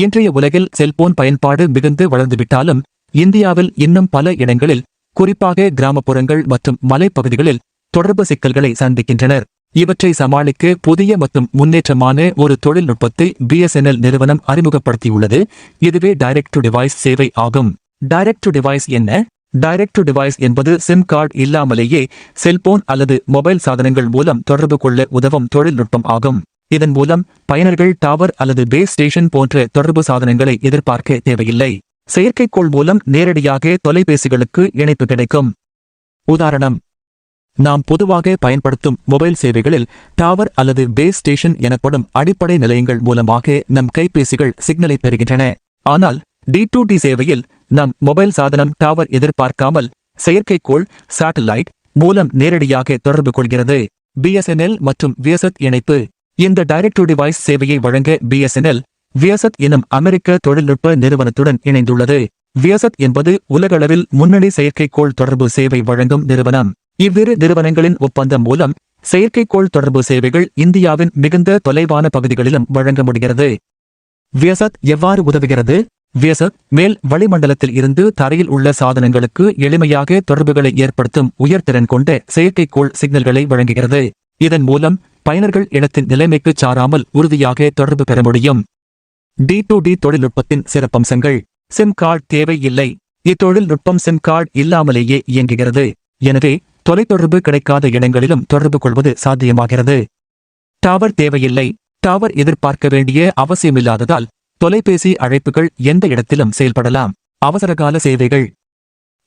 இன்றைய உலகில் செல்போன் பயன்பாடு மிகுந்து வளர்ந்துவிட்டாலும் இந்தியாவில் இன்னும் பல இடங்களில் குறிப்பாக கிராமப்புறங்கள் மற்றும் மலைப்பகுதிகளில் தொடர்பு சிக்கல்களை சந்திக்கின்றனர். இவற்றை சமாளிக்க புதிய மற்றும் முன்னேற்றமான ஒரு தொழில்நுட்பத்தை பிஎஸ்என்எல் நிறுவனம் அறிமுகப்படுத்தியுள்ளது. இதுவே டைரக்ட் டு டிவைஸ் சேவை ஆகும். டைரக்ட் டு டிவைஸ் என்ன? டைரக்ட் டு டிவைஸ் என்பது சிம் கார்டு இல்லாமலேயே செல்போன் அல்லது மொபைல் சாதனங்கள் மூலம் தொடர்பு கொள்ள உதவும் தொழில்நுட்பம் ஆகும். இதன் மூலம் பயனர்கள் டவர் அல்லது பேஸ் ஸ்டேஷன் போன்ற தொடர்பு சாதனங்களை எதிர்பார்க்க தேவையில்லை. செயற்கைக்கோள் மூலம் நேரடியாக தொலைபேசிகளுக்கு இணைப்பு கிடைக்கும். உதாரணம் நாம் பொதுவாக பயன்படுத்தும் மொபைல் சேவைகளில் டவர் அல்லது பேஸ் ஸ்டேஷன் எனப்படும் அடிப்படை நிலையங்கள் மூலமாக நம் கைபேசிகள் சிக்னலை பெறுகின்றன. ஆனால் டி டு டி சேவையில் நம் மொபைல் சாதனம் டவர் எதிர்பார்க்காமல் செயற்கைக்கோள் சேட்டலைட் மூலம் நேரடியாக தொடர்பு கொள்கிறது. பிஎஸ்என்எல் மற்றும் விஎஸ்எத் இணைப்பு இந்த டைரக்ட் டு டிவைஸ் சேவையை வழங்க பிஎஸ்என்எல் வியசத் எனும் அமெரிக்க தொழில்நுட்ப நிறுவனத்துடன் இணைந்துள்ளது. வியசத் என்பது உலகளவில் முன்னணி செயற்கைக்கோள் தொடர்பு சேவை வழங்கும் நிறுவனம். இவ்விரு நிறுவனங்களின் ஒப்பந்தம் மூலம் செயற்கைக்கோள் தொடர்பு சேவைகள் இந்தியாவின் மிகுந்த தொலைவான பகுதிகளிலும் வழங்க முடிகிறது. வியசத் எவ்வாறு உதவுகிறது? வியசத் மேல் வளிமண்டலத்தில் இருந்து தரையில் உள்ள சாதனங்களுக்கு எளிமையாக தொடர்புகளை ஏற்படுத்தும் உயர்திறன் கொண்ட செயற்கைக்கோள் சிக்னல்களை வழங்குகிறது. இதன் மூலம் பயனர்கள் இடத்தின் நிலைமைக்கு சாராமல் உறுதியாக தொடர்பு பெற முடியும். டி டு டி தொழில்நுட்பத்தின் சிறப்பம்சங்கள். சிம் கார்டு தேவையில்லை. இத்தொழில்நுட்பம் சிம் கார்டு இல்லாமலேயே இயங்குகிறது. எனவே தொலைத்தொடர்பு கிடைக்காத இடங்களிலும் தொடர்பு கொள்வது சாத்தியமாகிறது. டவர் தேவையில்லை. டவர் எதிர்பார்க்க வேண்டிய அவசியமில்லாததால் தொலைபேசி அழைப்புகள் எந்த இடத்திலும் செயல்படலாம். அவசரகால சேவைகள்.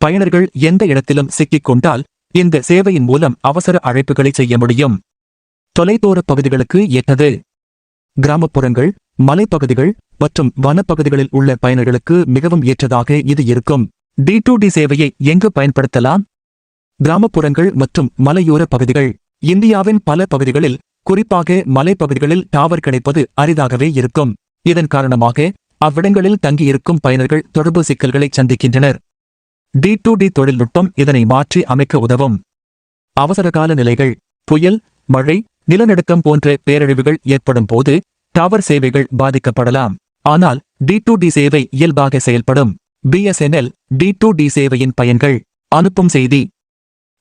பயனர்கள் எந்த இடத்திலும் சிக்கிக் கொண்டால் இந்த சேவையின் மூலம் அவசர அழைப்புகளை செய்ய முடியும். தொலைதூர பகுதிகளுக்கு ஏற்றது. கிராமப்புறங்கள் மலைப்பகுதிகள் மற்றும் வனப்பகுதிகளில் உள்ள பயனர்களுக்கு மிகவும் ஏற்றதாக இது இருக்கும். டி டு டி சேவையை எங்கு பயன்படுத்தலாம்? கிராமப்புறங்கள் மற்றும் மலையோர பகுதிகள். இந்தியாவின் பல பகுதிகளில் குறிப்பாக மலைப்பகுதிகளில் டவர் கிடைப்பது அரிதாகவே இருக்கும். இதன் காரணமாக அவ்விடங்களில் தங்கியிருக்கும் பயனர்கள் தொடர்பு சிக்கல்களை சந்திக்கின்றனர். டி டு டி தொழில்நுட்பம் இதனை மாற்றி அமைக்க உதவும். அவசரகால நிலைகள் புயல் மழை நிலநடுக்கம் போன்ற பேரழிவுகள் ஏற்படும் போது டவர் சேவைகள் பாதிக்கப்படலாம். ஆனால் டி டு டி சேவை இயல்பாக செயல்படும். பிஎஸ்என்எல் டி டு டி சேவையின் பயன்கள். அனுப்பும் செய்தி.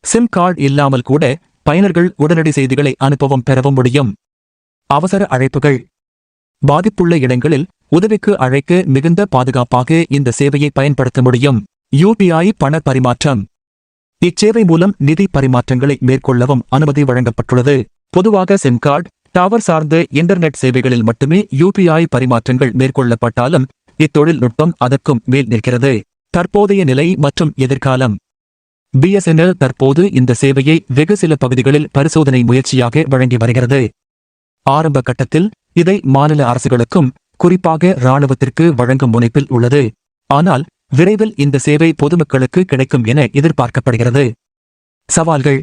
சிம் கார்டு இல்லாமல் கூட பயனர்கள் உடனடி செய்திகளை அனுப்பவும் பெறவும் முடியும். அவசர அழைப்புகள். பாதிப்புள்ள இடங்களில் உதவிக்கு அழைக்க மிகுந்த பாதுகாப்பாக இந்த சேவையை பயன்படுத்த முடியும். யூபிஐ பண பரிமாற்றம். இச்சேவை மூலம் நிதி பரிமாற்றங்களை மேற்கொள்ளவும் அனுமதி வழங்கப்பட்டுள்ளது. பொதுவாக சிம் கார்டு டவர் சார்ந்த இன்டர்நெட் சேவைகளில் மட்டுமே யூபிஐ பரிமாற்றங்கள் மேற்கொள்ளப்பட்டாலும் இத்தொழில்நுட்பம் அதற்கும் மேல் நிற்கிறது. தற்போதைய நிலை மற்றும் எதிர்காலம். பிஎஸ்என்எல் தற்போது இந்த சேவையை வெகு சில பகுதிகளில் பரிசோதனை முயற்சியாக வழங்கி வருகிறது. ஆரம்ப கட்டத்தில் இதை மாநில அரசுகளுக்கும் குறிப்பாக இராணுவத்திற்கு வழங்கும் முனைப்பில் உள்ளது. ஆனால் விரைவில் இந்த சேவை பொதுமக்களுக்கு கிடைக்கும் என எதிர்பார்க்கப்படுகிறது. சவால்கள்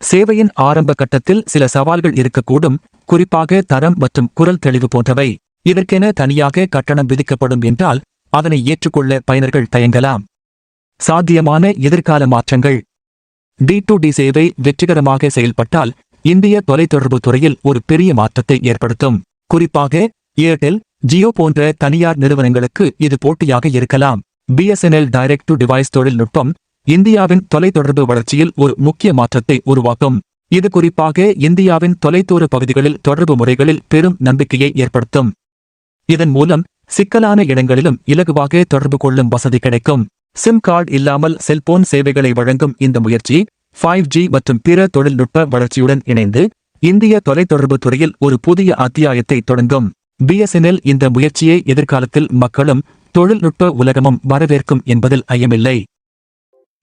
சேவையின் ஆரம்ப கட்டத்தில் சில சவால்கள் இருக்கக்கூடும் குறிப்பாக தரம் மற்றும் குரல் தெளிவு போன்றவை. இதற்கென தனியாக கட்டணம் விதிக்கப்படும் என்றால் அதனை ஏற்றுக்கொள்ள பயனர்கள் தயங்கலாம். சாத்தியமான எதிர்கால மாற்றங்கள். டி டு டி சேவை வெற்றிகரமாக செயல்பட்டால் இந்திய தொலைத்தொடர்பு துறையில் ஒரு பெரிய மாற்றத்தை ஏற்படுத்தும். குறிப்பாக ஏர்டெல் ஜியோ போன்ற தனியார் நிறுவனங்களுக்கு இது போட்டியாக இருக்கலாம். பிஎஸ்என்எல் டைரக்ட் டு டிவைஸ் தொழில்நுட்பம் இந்தியாவின் தொலைத்தொடர்பு வளர்ச்சியில் ஒரு முக்கிய மாற்றத்தை உருவாக்கும். இது குறிப்பாக இந்தியாவின் தொலைதூர பகுதிகளில் தொடர்பு முறைகளில் பெரும் நம்பிக்கையை ஏற்படுத்தும். இதன் மூலம் சிக்கலான இடங்களிலும் இலகுவாக தொடர்பு கொள்ளும் வசதி கிடைக்கும். சிம் கார்டு இல்லாமல் செல்போன் சேவைகளை வழங்கும் இந்த முயற்சி ஃபைவ் ஜி மற்றும் பிற தொழில்நுட்ப வளர்ச்சியுடன் இணைந்து இந்திய தொலைத்தொடர்பு துறையில் ஒரு புதிய அத்தியாயத்தை தொடங்கும். பிஎஸ்என்எல் இந்த முயற்சியை எதிர்காலத்தில் மக்களும் தொழில்நுட்ப உலகமும் வரவேற்கும் என்பதில் ஐயமில்லை.